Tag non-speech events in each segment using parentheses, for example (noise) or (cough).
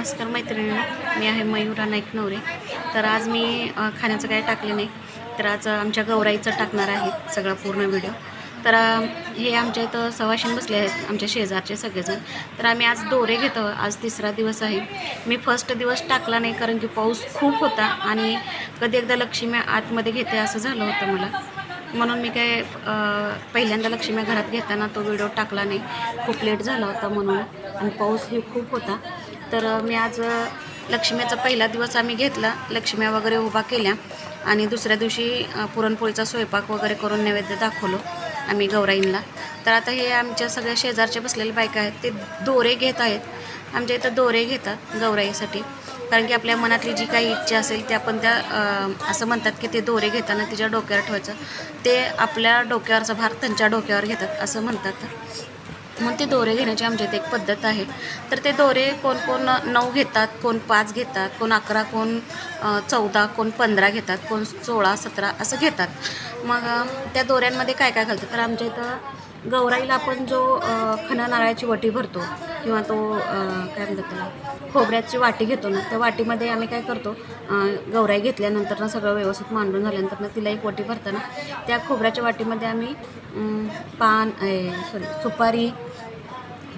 नमस्कार मैत्रिणी मी आहे मयुरा नाईक नवरे तर आज मी खाण्याचं काय टाकले नाही तर आज आमच्या गौराईचं टाकणार आहे सगळा पूर्ण व्हिडिओ. तर हे आमच्या इथं सवाशीन बसले आहेत आमच्या शेजारचे सगळेजण. तर आम्ही आज दोरे घेतो आज तिसरा दिवस आहे. मी फर्स्ट दिवस टाकला नाही कारण की पाऊस खूप होता आणि कधी एकदा लक्ष्मी आतमध्ये घेते असं झालं होतं मला. म्हणून मी काय पहिल्यांदा लक्ष्मी घरात घेताना तो व्हिडिओ टाकला नाही. खूप लेट झाला होता म्हणून आणि पाऊस हे खूप होता. तर मी आज लक्ष्म्याचा लक्ष्मीचा पहिला दिवस आम्ही घेतला. लक्ष्म्या वगैरे उभा केल्या आणि दुसऱ्या दिवशी पुरणपोळीचा स्वयंपाक वगैरे करून नैवेद्य दाखवलो आम्ही गौराईंना. तर आता हे आमच्या सगळ्या शेजारचे बसलेले बायका आहेत ते दोरे घेत आहेत. आमच्या इथं दोरे घेतात गौराईसाठी. कारण की आपल्या मनातली जी काही इच्छा असेल ते आपण त्या असं म्हणतात की ते दोरे घेताना तिच्या डोक्यावर ठेवायचं. ते आपल्या डोक्यावरचा भार त्यांच्या डोक्यावर घेतात असं म्हणतात. मग ते दोरे घेण्याची आमच्या इथे एक पद्धत आहे. तर ते दोरे कोण कोण नऊ घेतात कोण पाच घेतात कोण अकरा कोण चौदा कोण पंधरा घेतात कोण सोळा सतरा असं घेतात. मग त्या दोऱ्यांमध्ये काय काय घालतात? तर आमच्या इथं गौराईला आपण जो अ, खणा नारळाची वटी भरतो किंवा तो काय म्हणतात त्याला? खोबऱ्याची वाटी घेतो ना त्या वाटीमध्ये आम्ही काय करतो गौराई घेतल्यानंतर ना सगळं व्यवस्थित मांडून झाल्यानंतर ना तिला एक वटी भरताना त्या खोबऱ्याच्या वाटीमध्ये आम्ही पान सॉरी सुपारी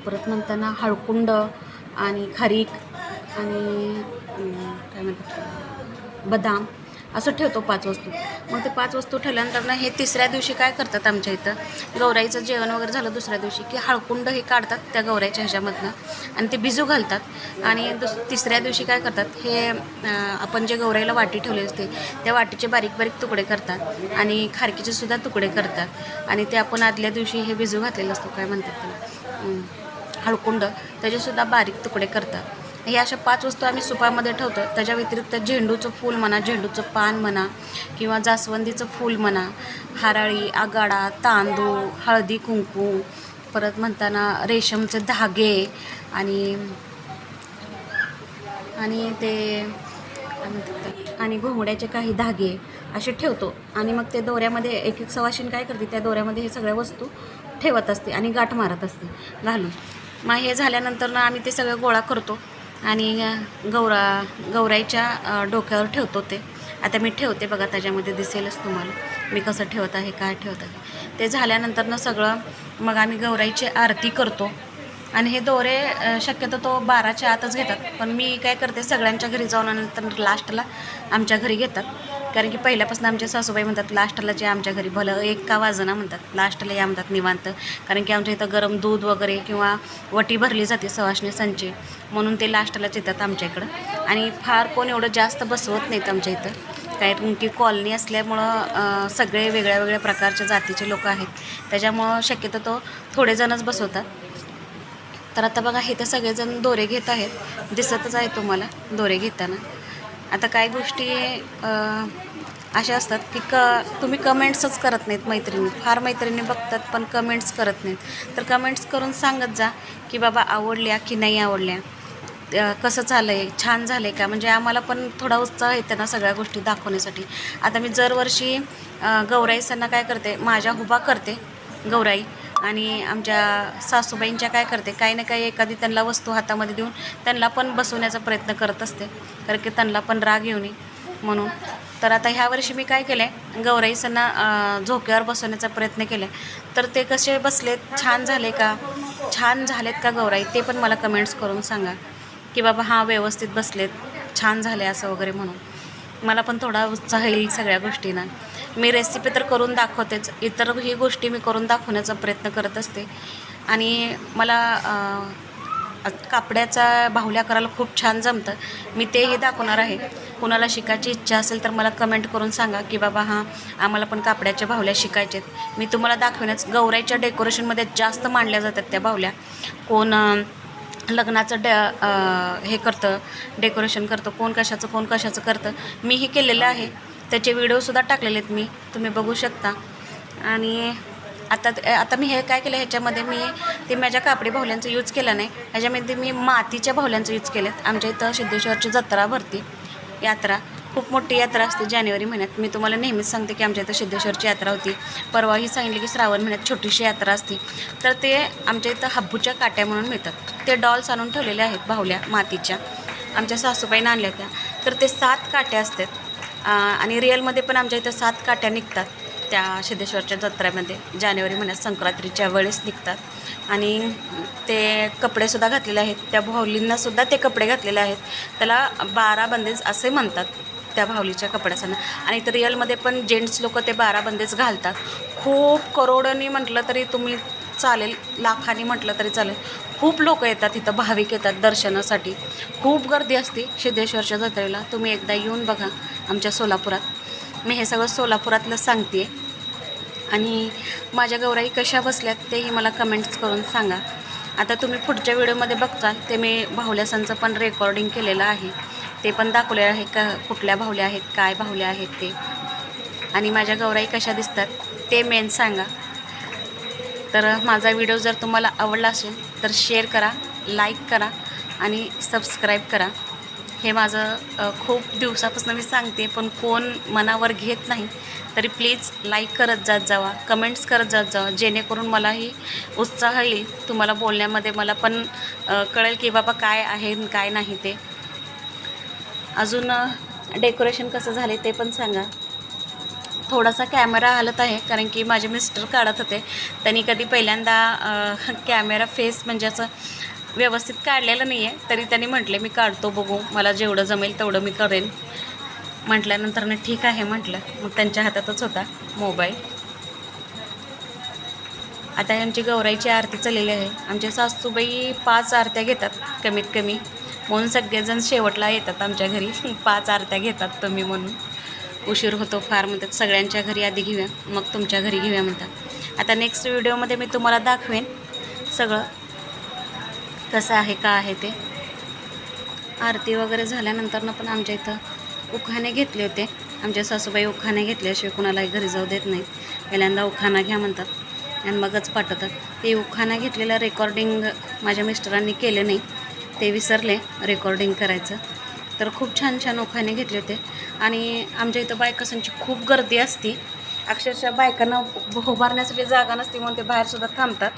परत म्हणताना हळकुंड आणि खारीक आणि काय म्हणतात बदाम असं ठेवतो पाच वस्तू. मग ते पाच वस्तू ठेवल्यानंतर ना हे तिसऱ्या दिवशी काय करतात आमच्या इथं? गौराईचं जेवण वगैरे झालं दुसऱ्या दिवशी की हळकुंड हे काढतात त्या गौराईच्या ह्याच्यामधनं आणि ते बिजू घालतात. आणि दुस तिसऱ्या दिवशी काय करतात? हे आपण जे गौराईला वाटी ठेवली असते त्या वाटीचे बारीक बारीक तुकडे करतात आणि खारकीचे सुद्धा तुकडे करतात. आणि ते आपण आदल्या दिवशी हे भिजू घातलेलं असतो काय म्हणतात त्याला? हळकुंड त्याचेसुद्धा बारीक तुकडे करतात. हे अशा पाच वस्तू आम्ही सुपामध्ये ठेवतो. त्याच्या व्यतिरिक्त झेंडूचं फूल म्हणा झेंडूचं पान म्हणा किंवा जास्वंदीचं फूल म्हणा हाराळी आगाडा तांदूळ हळदी कुंकू परत म्हणताना रेशमचे धागे आणि आणि ते ते, आणि घोंगड्याचे काही धागे असे ठेवतो. आणि मग ते दोऱ्यामध्ये एक एक सवाशीन काय करते त्या दोऱ्यामध्ये हे सगळ्या वस्तू ठेवत असते आणि गाठ मारत असते. घालून. मग हे झाल्यानंतर ना आम्ही ते सगळं गोळा करतो आणि गौरा गौराईच्या डोक्यावर ठेवतो ते. आता मी ठेवते बघा त्याच्यामध्ये दिसेलच तुम्हाला. मी कसं ठेवत आहे काय ठेवत आहे. ते झाल्यानंतर ना सगळं मग आम्ही गौराईची आरती करतो. आणि हे दोरे शक्यतो तो बाराच्या आतच घेतात. पण मी काय करते सगळ्यांच्या घरी जाऊन नंतर लास्टला आमच्या घरी घेतात. कारण की पहिल्यापासून आमच्या सासूबाई म्हणतात लास्टला जे आमच्या घरी भलं एक का वाजना म्हणतात लास्टला या म्हणतात निवांत. कारण की आमच्या इथं गरम दूध वगैरे किंवा वटी भरली जाते सवाशने संचे म्हणून ते लास्टलाच येतात आमच्या इकडं. आणि फार कोण एवढं जास्त बसवत नाहीत आमच्या इथं. कारण की कॉलनी असल्यामुळं सगळे वेगळ्या वेगळ्या प्रकारच्या जातीचे लोक आहेत. त्याच्यामुळं शक्यतो तो थोडेजणच बसवतात. तर आता बघा हे तर सगळेजण दोरे घेत आहेत. दिसतच आहे तुम्हाला दोरे घेताना. आता काही गोष्टी अशा असतात की क तुम्ही कमेंट्सच करत नाहीत मैत्रिणी. फार मैत्रिणी बघतात पण कमेंट्स करत नाहीत. तर कमेंट्स करून सांगत जा की बाबा आवडल्या की नाही आवडल्या. कसं झालं आहे छान झालं आहे का? म्हणजे आम्हाला पण थोडा उत्साह येते ना सगळ्या गोष्टी दाखवण्यासाठी. आता मी दरवर्षी गौराई सणा काय करते? माझ्या हुबा करते गौराई. आणि आमच्या सासूबाईंच्या काय करते काही ना काही एखादी त्यांना वस्तू हातामध्ये देऊन त्यांना पण बसवण्याचा प्रयत्न करत असते. कारण की त्यांना पण राग येऊ नये म्हणून. तर आता ह्या वर्षी मी काय केलं आहे गौराई सणा झोक्यावर बसवण्याचा प्रयत्न केला आहे तर ते कसे बसलेत छान झाले का? छान झालेत का गौराई? ते पण मला कमेंट्स करून सांगा. की बाबा हां व्यवस्थित बसलेत छान झाले असं वगैरे म्हणून. मला पण थोडा उत्साह येईल सगळ्या गोष्टींना. मी रेसिपी तर करून दाखवतेच. इतर ही गोष्टी मी करून दाखवण्याचा प्रयत्न करत असते. आणि मला कापड्याचा बाहुल्या करायला खूप छान जमतं. मी तेही दाखवणार आहे. कुणाला शिकायची इच्छा असेल तर मला कमेंट करून सांगा की बाबा हां आम्हाला पण कापड्याच्या बाहुल्या शिकायच्यात मी तुम्हाला दाखवण्याच गौऱ्याच्या डेकोरेशनमध्ये जास्त मांडल्या जातात त्या बाहुल्या. कोण लग्नाचं डे हे करतं डेकोरेशन करतं कोण कशाचं कोण कशाचं करतं. मीही केलेलं आहे. त्याचे व्हिडिओसुद्धा टाकलेले आहेत मी. तुम्ही बघू शकता. आणि आता आता मी हे काय केलं ह्याच्यामध्ये मी ते माझ्या कापडी बाहुल्यांचं यूज केलं नाही. ह्याच्यामध्ये मी मातीच्या बाहुल्यांचं यूज केलं आमच्या इथं सिद्धेश्वरची जत्रा भरती यात्रा. खूप मोठी यात्रा असते जानेवारी महिन्यात. मी तुम्हाला नेहमीच सांगते की आमच्या इथं सिद्धेश्वरची यात्रा होती. परवाही सांगितली की श्रावण महिन्यात छोटीशी यात्रा असते. तर ते आमच्या इथं हब्बूच्या काट्या म्हणून मिळतात. ते डॉल्स आणून ठेवलेले आहेत बाहुल्या मातीच्या. आमच्या सासूबाईनं आणल्या होत्या तर ते सात काट्या असतात. आणि रिअलमध्ये पण आमच्या इथं सात काट्या निघतात त्या सिद्धेश्वरच्या जत्रेमध्ये. जानेवारी महिन्यात संक्रांतीच्या वेळेस निघतात. आणि ते कपडेसुद्धा घातलेले आहेत. त्या भाऊलींनासुद्धा ते कपडे घातलेले आहेत. त्याला बारा बंदेज असे म्हणतात. त्या भावलीच्या कपड्याचं आणि तर रिअलमध्ये पण जेंट्स लोक ते बारा बंदेच घालतात. खूप करोडनी म्हटलं तरी तुम्ही चालेल लाखांनी म्हटलं तरी चालेल. खूप लोक येतात इथं भाविक येतात दर्शनासाठी. खूप गर्दी असते सिद्धेश्वरच्या जत्रेला. तुम्ही एकदा येऊन बघा आमच्या सोलापुरात. मी हे सगळं सोलापुरातलं सांगते आणि माझ्या गौराई कशा बसल्यात तेही मला कमेंट्स करून सांगा. आता तुम्ही पुढच्या व्हिडिओमध्ये बघताल ते मी भावल्यासांचं पण रेकॉर्डिंग केलेलं आहे. ते पण दाखवलेलं आहे का कुठल्या भावल्या आहेत काय भावल्या आहेत ते. आणि माझ्या गौराई कशा दिसतात ते मेन सांगा. तर माझा व्हिडिओ जर तुम्हाला आवडला असेल तर शेअर करा लाईक करा आणि सबस्क्राईब करा. हे माझं खूप दिवसापासून मी सांगते पण कोण मनावर घेत नाही तरी प्लीज लाईक करत जात जावा कमेंट्स करत जात जावा जेणेकरून मलाही उत्साह येईल तुम्हाला बोलण्यामध्ये मला पण कळेल की बाबा काय आहे काय नाही ते. अजून डेकोरेशन कसं झाले ते पण सांगा. थोडासा कॅमेरा हलत आहे कारण की माझे मिस्टर काढत होते. त्यांनी कधी पहिल्यांदा कॅमेरा फेस म्हणजे असं व्यवस्थित काढलेलं नाही आहे तरी त्यांनी म्हटले मी काढतो बघू मला जेवढं जमेल तेवढं मी करेन. म्हटल्यानंतर ना ठीक आहे म्हटलं. मग त्यांच्या हातातच होता मोबाईल आता आमची गौराईची आरती चाललेली आहे. आमच्या सासूबाई पाच आरत्या घेतात कमीत कमी. म्हणून सगळेजण शेवटला येतात आमच्या घरी. पाच आरत्या घेतात तुम्ही म्हणून. उशीर होतो फार म्हणतात. सगळ्यांच्या घरी आधी घेऊया मग तुमच्या घरी घेऊया म्हणतात. आता नेक्स्ट व्हिडिओमध्ये मी तुम्हाला दाखवेन सगळं कसं आहे का आहे ते. आरती वगैरे झाल्यानंतरनं पण आमच्या इथं उखाणे घेतले होते. आमच्या सासूबाई उखाणे घेतल्याशिवाय कुणालाही घरी जाऊ देत नाही पहिल्यांदा उखाणा घ्या म्हणतात. आणि मगच पाठवतात. ते उखाणा घेतलेलं रेकॉर्डिंग माझ्या मिस्टरांनी केलं नाही. ते विसरले रेकॉर्डिंग करायचं. तर खूप छान छान ओखाने घेतले होते. आणि आमच्या इथं बायकासांची खूप गर्दी असती. अक्षरशः बायकांना उभारण्यासाठी जागा नसते म्हणून ते बाहेरसुद्धा थांबतात.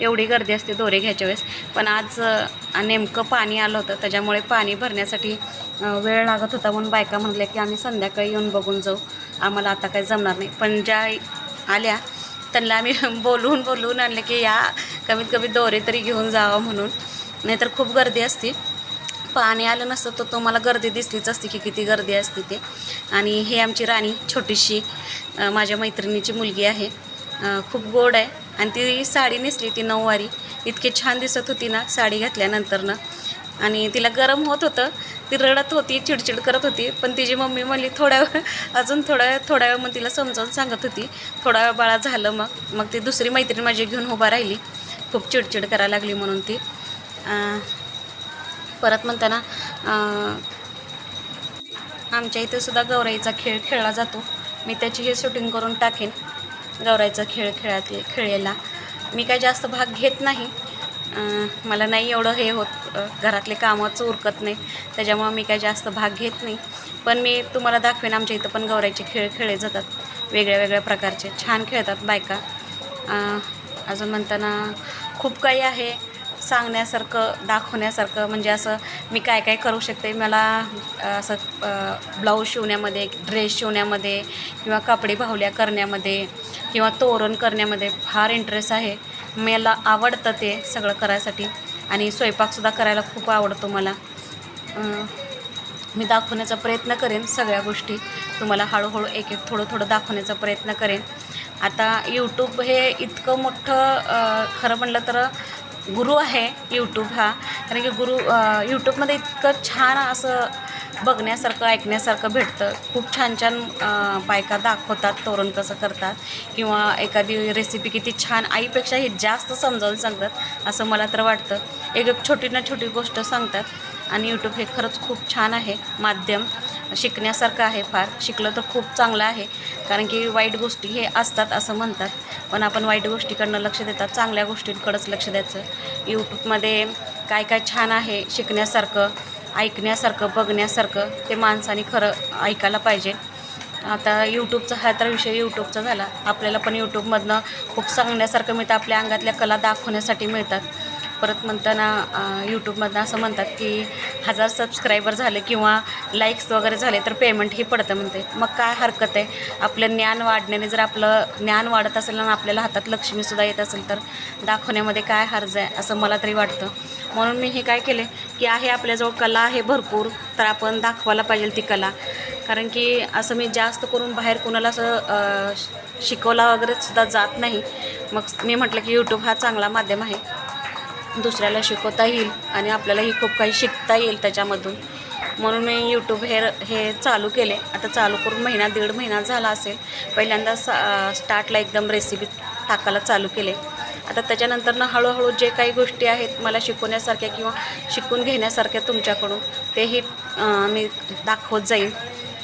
एवढी गर्दी असते दोरे घ्यायच्या वेळेस. पण आज नेमकं पाणी आलं होतं. त्याच्यामुळे पाणी भरण्यासाठी वेळ लागत होता म्हणून बायका म्हणल्या की आम्ही संध्याकाळी येऊन बघून जाऊ. आम्हाला आता काही जमणार नाही. पण ज्या आल्या त्यांना आम्ही (laughs) बोलवून बोलवून आणले की या कमीत कमी दोरे तरी घेऊन जावं म्हणून. नाहीतर खूप गर्दी असते. पाणी आलं नसतं तर तुम्हाला गर्दी दिसलीच असते की किती गर्दी असते ते. आणि हे आमची राणी छोटीशी माझ्या मैत्रिणीची मुलगी आहे. खूप गोड आहे. आणि ती साडी नेसली ती नऊवारी. इतकी छान दिसत होती ना साडी घातल्यानंतरनं. आणि तिला गरम होत होतं. ती रडत होती चिडचिड करत होती. पण तिची मम्मी म्हणली थोड्या वेळ अजून थोड्या वेळ थोड्या वेळ मग तिला समजावून सांगत होती. थोडा वेळ बाळा झालं मग. मग ती दुसरी मैत्रीण माझी घेऊन उभा राहिली. खूप चिडचिड करायला लागली म्हणून ती. परत म्हणताना आमच्या इथे सुद्धा गौराईचा खेळ खेळला जातो. मी त्याची हे शूटिंग करून टाकेन गौराईचा खेळ खेळात खेळलेला. मी काय जास्त भाग घेत नाही. मला नाही एवढं हे होत घरातले कामच उरकत नाही. त्याच्यामुळं मी काय जास्त भाग घेत नाही. पण मी तुम्हाला दाखवेन आमच्या इथं पण गौराईचे खेळ खेळले जातात. वेगळ्या वेगळ्या प्रकारचे. छान खेळतात बायका. अजून म्हणताना खूप काही आहे. सांगण्यासारखं दाखवण्यासारखं म्हणजे असं मी काय काय करू शकते? मला असं ब्लाऊज शिवण्यामध्ये ड्रेस शिवण्यामध्ये किंवा कापडी बाहुल्या करण्यामध्ये किंवा तोरण करण्यामध्ये फार इंटरेस्ट आहे. मला आवडतं ते सगळं करायसाठी आणि स्वयंपाकसुद्धा करायला खूप आवडतो मला. मी दाखवण्याचा प्रयत्न करेन सगळ्या गोष्टी. तुम्हाला हळूहळू एक एक थोडं थोडं दाखवण्याचा प्रयत्न करेन. आता यूट्यूब हे इतकं मोठं खरं म्हणलं तर गुरु आहे यूट्यूब हा. कारण की गुरु यूट्यूबमध्ये इतकं छान असं बघण्यासारखं ऐकण्यासारखं भेटतं. खूप छान छान बायका दाखवतात तोरण कसं करतात. किंवा एखादी रेसिपी किती छान आईपेक्षाही जास्त समजावून सांगतात असं मला तर वाटतं. एक एक छोटी ना छोटी गोष्ट सांगतात. आणि यूट्यूब हे खरंच खूप छान आहे माध्यम. शिकण्यासारखं आहे फार. शिकलं तर खूप चांगलं आहे. कारण की वाईट गोष्टी हे असतात असं म्हणतात. पण आपण वाईट गोष्टीकडनं लक्ष देतात चांगल्या गोष्टींकडंच लक्ष द्यायचं. यूट्यूबमध्ये काय काय छान आहे शिकण्यासारखं ऐकण्यासारखं बघण्यासारखं ते माणसाने खरं ऐकायला पाहिजे. आता यूट्यूबचा हा तर विषय यूट्यूबचा झाला. आपल्याला पण यूट्यूबमधनं खूप सांगण्यासारखं मिळतं. आपल्या अंगातल्या कला दाखवण्यासाठी मिळतात. परत म्हणताना यूट्यूबमधनं असं म्हणतात की हजार सबस्क्रायबर झाले किंवा लाईक्स वगैरे झाले तर पेमेंटही पडतं म्हणते. मग काय हरकत आहे? आपलं ज्ञान वाढण्याने जर आपलं ज्ञान वाढत असेल आणि आपल्याला हातात लक्ष्मीसुद्धा येत असेल तर दाखवण्यामध्ये काय हर्ज आहे असं मला तरी वाटतं. म्हणून मी हे काय केले की आहे आपल्याजवळ कला आहे भरपूर तर आपण दाखवायला पाहिजे ती कला. कारण की असं मी जास्त करून बाहेर कोणाला असं श- शिकवला वगैरे सुद्धा जात नाही. मग मी म्हटलं की यूट्यूब हा चांगला माध्यम आहे. दुसऱ्याला शिकवता येईल आणि आपल्यालाही खूप काही शिकता येईल त्याच्यामधून. म्हणून मी यूट्यूब हे हे चालू केले. आता चालू करून महिना दीड महिना झाला असेल. पहिल्यांदा सा स्टार्टला एकदम रेसिपी टाकायला चालू केले. आता त्याच्यानंतर ना हळूहळू जे काही गोष्टी आहेत मला शिकवण्यासारख्या किंवा शिकून घेण्यासारख्या तुमच्याकडून तेही मी दाखवत जाईल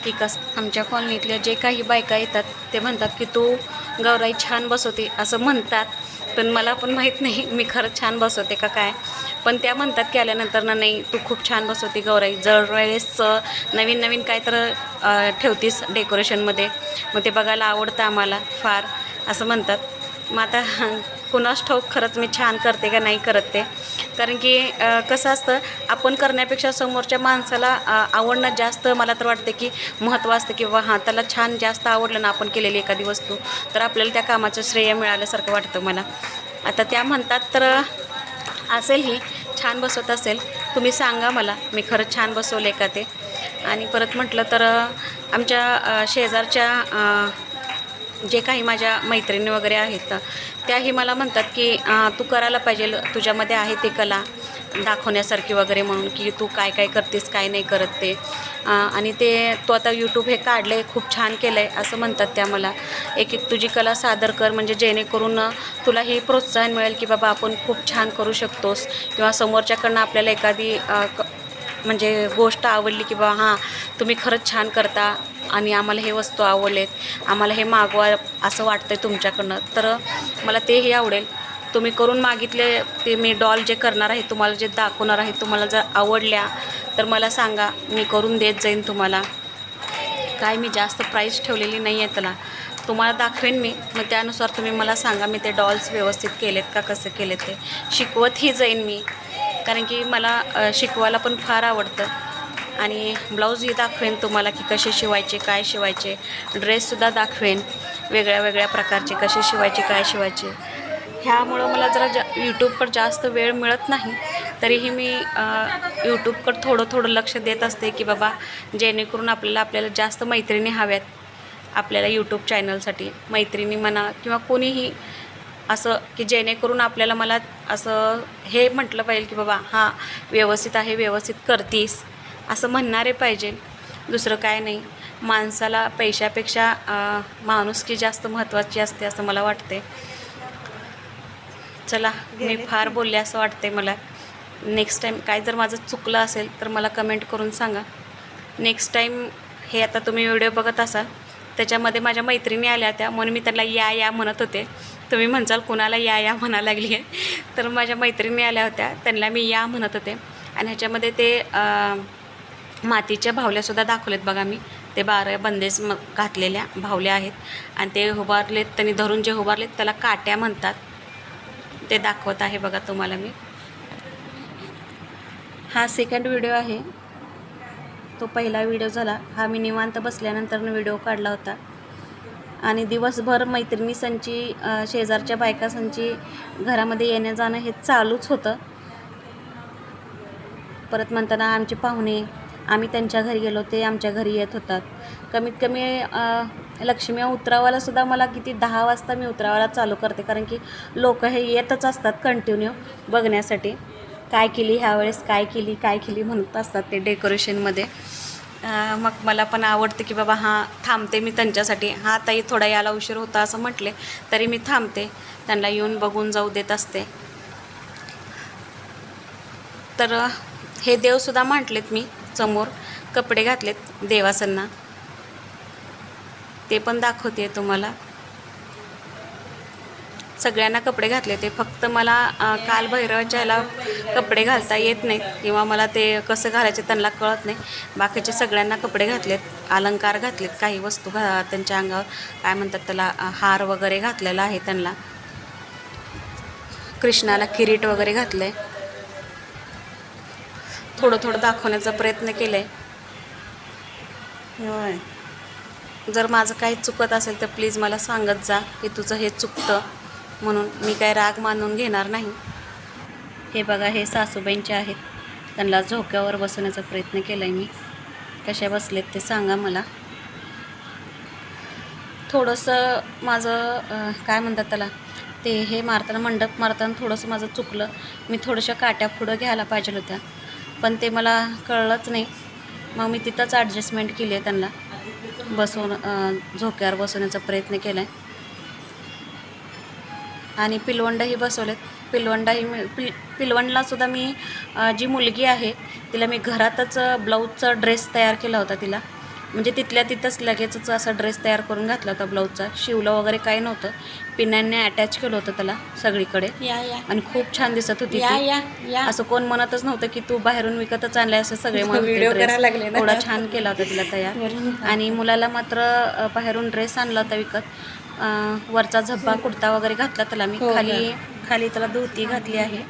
की आमच्या कॉलनीतल्या जे काही बायका येतात ते म्हणतात की तू गौराई छान बसवते असं म्हणतात. पण मला पण माहीत नाही मी खरंच छान बसवते का काय? पण त्या म्हणतात की आल्यानंतर ना नाही तू खूप छान बसवते गौराई. जरवेळेस नवीन नवीन काय तर ठेवतीस डेकोरेशनमध्ये मग ते बघायला आवडतं आम्हाला फार असं म्हणतात. मग आता कुणास ठाऊक खरंच मी छान करते का नाही करत ते? कारण की कसं असतं आपण करण्यापेक्षा समोरच्या माणसाला आवडणं जास्त मला तर वाटतं की महत्त्व असतं की हां त्याला छान जास्त आवडलं ना आपण केलेली एखादी वस्तू तर आपल्याला त्या कामाचं श्रेय मिळाल्यासारखं वाटतं मला. आता त्या म्हणतात तर असेल ही छान बसवत असेल तुम्ही सांगा मला मी खरंच छान बसवले का ते. आणि परत म्हटलं तर आमच्या शेजारच्या जे काही माझ्या मैत्रिणी वगैरे आहेत त्याही मला म्हणतात की तू करायला पाहिजे तुझ्यामध्ये आहे ते कला दाखवण्यासारखी वगैरे म्हणून की तू काय काय करतेस काय नाही करत ते. आणि ते तू आता यूट्यूब हे काढलं आहे खूप छान केलं आहे असं म्हणतात त्या मला. एक एक तुझी कला सादर कर म्हणजे जेणेकरून तुला हे प्रोत्साहन मिळेल की बाबा आपण खूप छान करू शकतोस किंवा समोरच्याकडनं आपल्याला एखादी म्हणजे गोष्ट आवडली की बा हां तुम्ही खरंच छान करता आणि आम्हाला हे वस्तू आवडलेत आम्हाला हे मागवा असं वाटतं आहे तुमच्याकडनं. तर मला तेही आवडेल. तुम्ही करून मागितले ते मी डॉल जे करणार आहे तुम्हाला जे दाखवणार आहे तुम्हाला जर आवडल्या तर मला सांगा मी करून देत जाईन तुम्हाला. काय मी जास्त प्राईस ठेवलेली नाही आहे त्याला. तुम्हाला दाखवेन मी मग त्यानुसार तुम्ही मला सांगा मी ते डॉल्स व्यवस्थित केलेत का कसं केले ते. शिकवतही जाईन मी. कारण की मला शिकवायला पण फार आवडतं. आणि ब्लाऊजही दाखवेन तुम्हाला की कसे शिवायचे काय शिवायचे. ड्रेससुद्धा दाखवेन वेगळ्या वेगळ्या प्रकारचे कसे शिवायचे काय शिवायचे. ह्यामुळं मला जरा जा यूट्यूबवर जास्त वेळ मिळत नाही. तरीही मी यूट्यूबकडे थोडं थोडं लक्ष देत असते की बाबा जेणेकरून आपल्याला आपल्याला जास्त मैत्रिणी हव्यात. आपल्याला यूट्यूब चॅनलसाठी मैत्रिणी म्हणा किंवा कोणीही असं की जेणेकरून आपल्याला मला असं हे म्हटलं पाहिजे की बाबा हां व्यवस्थित आहे व्यवस्थित करतीस असं म्हणणारे पाहिजे. दुसरं काय नाही. माणसाला पैशापेक्षा माणुसकी जास्त महत्त्वाची असते असं मला वाटते चला मी फार बोलले असं वाटते मला. नेक्स्ट टाईम काय जर माझं चुकलं असेल तर मला कमेंट करून सांगा. नेक्स्ट टाईम हे आता तुम्ही व्हिडिओ बघत असाल त्याच्यामध्ये माझ्या मैत्रिणी आल्या होत्या म्हणून मी त्यांना या या म्हणत होते. तुम्ही म्हणसाल कुणाला या या म्हणा लागली आहे. तर माझ्या मैत्रिणी आल्या होत्या. त्यांना मी या म्हणत होते. आणि ह्याच्यामध्ये ते मातीच्या भावल्यासुद्धा दाखवलेत बघा मी. ते बारा बंदेज म घातलेल्या भावल्या आहेत. आणि ते उभारलेत त्यांनी धरून जे उभारलेत त्याला काट्या म्हणतात. ते दाखवत आहे बघा तुम्हाला मी. हा सेकंड व्हिडिओ आहे. तो पहिला व्हिडिओ झाला. हा मी निवांत बसल्यानंतर व्हिडिओ काढला होता. आणि दिवसभर मैत्रिणी संची शेजारच्या बायका संची घरामध्ये येणं जाणं हे चालूच होतं. परत म्हणताना आमचे पाहुणे आम्ही त्यांच्या घरी गेलो ते आमच्या घरी येत होतात. कमीत कमी लक्ष्मी उतरावालासुद्धा मला किती दहा वाजता मी उतरावाला चालू करते कारण की लोक हे येतच असतात कंटिन्यू बघण्यासाठी. काय केली ह्यावेळेस काय केली काय केली म्हणत असतात ते डेकोरेशनमध्ये मग मला पण आवडते की बाबा हां थांबते मी त्यांच्यासाठी. हा ताई थोडा याला उशीर होता असं म्हटले तरी मी थांबते. त्यांना येऊन बघून जाऊ देत असते. तर हे देवसुद्धा म्हटलेत मी समोर कपडे घातलेत देवासांना. ते पण दाखवते तुम्हाला. सगळ्यांना कपडे घातले ते फक्त मला काल भैरवाच्या ह्याला कपडे घालता येत नाहीत किंवा मला ते कसं घालायचे त्यांना कळत नाही. बाकीचे सगळ्यांना कपडे घातलेत अलंकार घातलेत काही वस्तू घा त्यांच्या अंगावर काय म्हणतात त्याला हार वगैरे घातलेला आहे त्यांना. कृष्णाला किरीट वगैरे घातलं आहे थोडं थोडं दाखवण्याचा प्रयत्न केला आहे जर माझं काही चुकत असेल तर प्लीज मला सांगत जा की तुझं हे चुकतं. म्हणून मी काय राग मानून घेणार नाही. हे बघा हे सासूबाईंचे आहेत. त्यांना झोक्यावर बसवण्याचा प्रयत्न केला आहे मी. कशा बसलेत ते सांगा मला. थोडंसं माझं काय म्हणतात त्याला ते हे मारताना मंडप मारताना थोडंसं माझं चुकलं. मी थोड्याशा काट्या पुढं घ्यायला पाहिजे होत्या. पण ते मला कळलंच नाही. मग मी तिथंच ॲडजस्टमेंट केली आहे त्यांना. बसवून झोक्यावर बसवण्याचा प्रयत्न केला आहे आणि पिलवंडही बसवलेत. पिलवंडाही मी पिल पिलवंडलासुद्धा मी जी मुलगी आहे तिला मी घरातच ब्लाऊजचा ड्रेस तयार केला होता तिला. म्हणजे तिथल्या तिथंच लगेचच असा ड्रेस तयार करून घातला होता ब्लाऊजचा. शिवलं वगैरे काही नव्हतं. पिन्यांनी अटॅच केलं होतं त्याला सगळीकडे. आणि खूप छान दिसत होती असं कोण म्हणतच नव्हतं की तू बाहेरून विकतच आणलाय असं सगळे. (laughs) एवढा छान केला होता तिला तयार. (laughs) आणि मुलाला मात्र बाहेरून ड्रेस आणला होता विकत. वरचा झब्बा कुर्ता वगैरे घातला त्याला मी हो? खाली खाली त्याला धोती घातली आहे